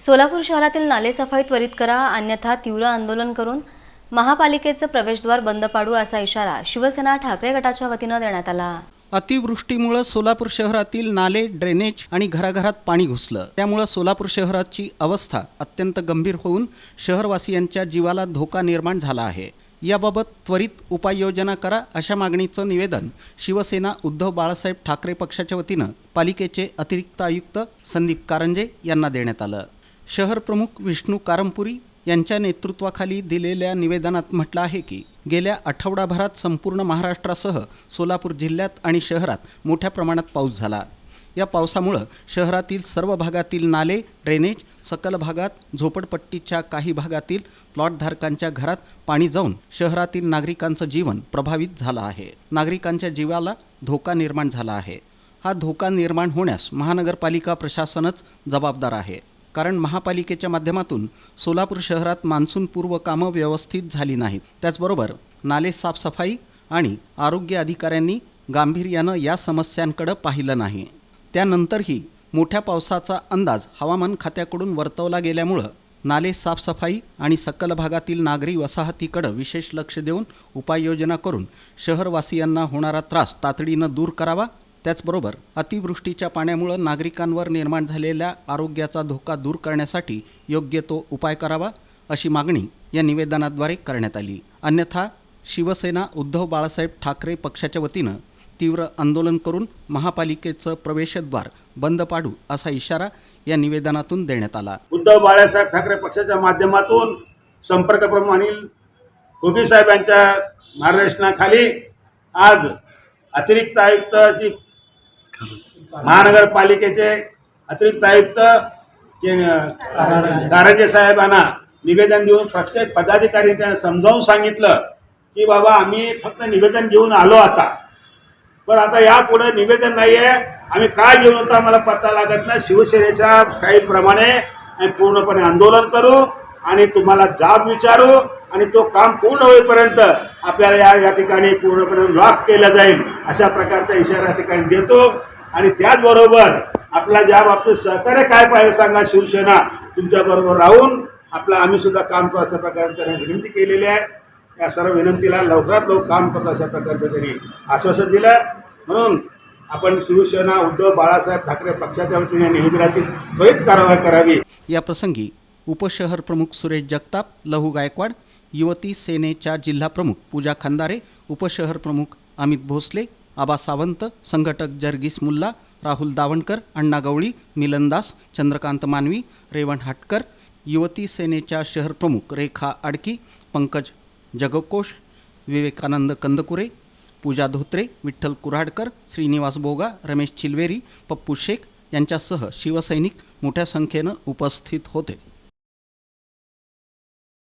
सोलापूर शहरातील नालेसफाई त्वरित करा अन्यथा तीव्र आंदोलन करून महापालिकेचं प्रवेशद्वार बंद पाडू असा इशारा शिवसेना ठाकरे गटाच्या वतीनं देण्यात आला. अतिवृष्टीमुळं सोलापूर शहरातील नाले ड्रेनेज आणि घराघरात पाणी घुसलं. त्यामुळं सोलापूर शहराची अवस्था अत्यंत गंभीर होऊन शहरवासियांच्या जीवाला धोका निर्माण झाला आहे. याबाबत त्वरित उपाययोजना करा अशा मागणीचं निवेदन शिवसेना उद्धव बाळासाहेब ठाकरे पक्षाच्या वतीनं पालिकेचे अतिरिक्त आयुक्त संदीप कारंजे यांना देण्यात आलं. शहर प्रमुख विष्णू कारंपुरी यांच्या नेतृत्वाखाली दिलेल्या निवेदनात म्हटलं आहे की गेल्या आठवडाभरात संपूर्ण महाराष्ट्रासह सोलापूर जिल्ह्यात आणि शहरात मोठ्या प्रमाणात पाऊस झाला. या पावसामुळं शहरातील सर्व भागातील नाले ड्रेनेज सकल भागात झोपडपट्टीच्या काही भागातील प्लॉटधारकांच्या घरात पाणी जाऊन शहरातील नागरिकांचं जीवन प्रभावित झालं आहे. नागरिकांच्या जीवाला धोका निर्माण झाला आहे. हा धोका निर्माण होण्यास महानगरपालिका प्रशासनच जबाबदार आहे. कारण महापालिकेच्या माध्यमातून सोलापूर शहरात मान्सूनपूर्व कामं व्यवस्थित झाली नाहीत. त्याचबरोबर नाले साफसफाई आणि आरोग्य अधिकाऱ्यांनी गांभीर्यानं या समस्यांकडं पाहिलं नाही. त्यानंतरही मोठ्या पावसाचा अंदाज हवामान खात्याकडून वर्तवला गेल्यामुळं नाले साफसफाई आणि सकल भागातील नागरी वसाहतीकडं विशेष लक्ष देऊन उपाययोजना करून शहरवासियांना होणारा त्रास तातडीनं दूर करावा त्याचबरोबर अतिवृष्टीच्या पाण्यामुळं नागरिकांवर निर्माण झालेल्या आरोग्याचा धोका दूर करण्यासाठी योग्य तो उपाय करावा अशी मागणी या निवेदनाद्वारे करण्यात आली. अन्यथा शिवसेना उद्धव बाळासाहेब ठाकरे पक्षाच्या वतीनं तीव्र आंदोलन करून महापालिकेचं प्रवेशद्वार बंद पाडू असा इशारा या निवेदनातून देण्यात आला. उद्धव बाळासाहेब ठाकरे पक्षाच्या माध्यमातून संपर्क अनिल गोगी साहेब यांच्या मार्गदर्शनाखाली आज अतिरिक्त आयुक्त जी महानगरपालिकेचे अतिरिक्त आयुक्त गाराजे साहेबांना निवेदन देऊन प्रत्येक पदाधिकारी त्यांना समजावून सांगितलं की बाबा आम्ही फक्त निवेदन घेऊन आलो आता. पण आता यापुढे निवेदन नाही आहे आम्ही काय घेऊन होतो आम्हाला पत्ता लागत नाही. शिवसेनेच्या स्टाईलप्रमाणे आम्ही पूर्णपणे आंदोलन करू आणि तुम्हाला जाब विचारू. आणि तो काम पूर्ण होईपर्यंत आपल्याला या या ठिकाणी पूर्णपणे लॉक केलं जाईल अशा प्रकारचा इशारा ठिकाणी देतो. आणि त्याचबरोबर आपला ज्या बाबतीत सहकार्य काय पाहिजे सांगा शिवसेना तुमच्याबरोबर राहून आपला आम्ही सुद्धा काम करू अशा प्रकारे त्यांना विनंती केलेली आहे. या सर्व विनंतीला लवकरात लवकर काम करतो अशा प्रकारचं त्यांनी आश्वासन दिलं. म्हणून आपण शिवसेना उद्धव बाळासाहेब ठाकरे पक्षाच्या वतीने निवेदनाची त्वरित कारवाई करावी. या प्रसंगी उपशहर प्रमुख सुरेश जगताप लहू गायकवाड युवती सेनेच्या जिल्हा प्रमुख पूजा खंदारे उपशहर प्रमुख अमित भोसले आबा सावंत संघटक जर्गीस मुल्ला राहुल दावणकर अण्णा गवळी मिलनदास चंद्रकांत मानवी रेवण हाटकर युवती सेनेच्या शहर प्रमुख रेखा आडकी पंकज जगकोश विवेकानंद कंदकुरे पूजा धोत्रे विठ्ठल कुऱ्हाडकर श्रीनिवास बोगा रमेश चिलवेरी पप्पू शेख यांच्यासह शिवसैनिक मोठ्या संख्येनं उपस्थित होते.